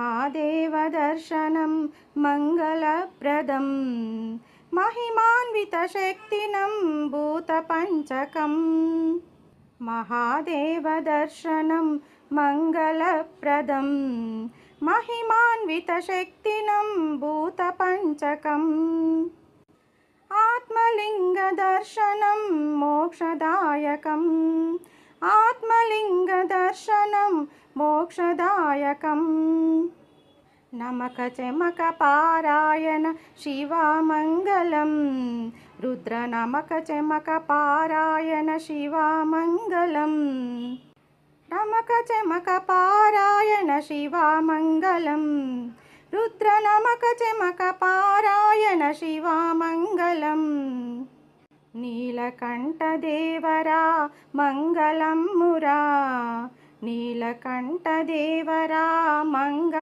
महादेवदर्शनं मङ्गलप्रदं महिमान्वितशक्तिनं भूतपञ्चकम् महादेवदर्शनं मङ्गलप्रदं महिमान्वितशक्तिनं भूतपञ्चकम् आत्मलिङ्गदर्शनं मोक्षदायकम् आत्मलिङ्गदर्शनं మోక్షదాయకం. నమక చమక పారాయణ శివామంగళం. రుద్ర నమక చమక పారాయణ శివామంగళం. నమక చమక పారాయణ శివామంగళం. రుద్ర నమక చమక పారాయణ శివామంగళం. నీలకంఠదేవరా మంగళం మురా. నీలకంఠదేవరా మంగ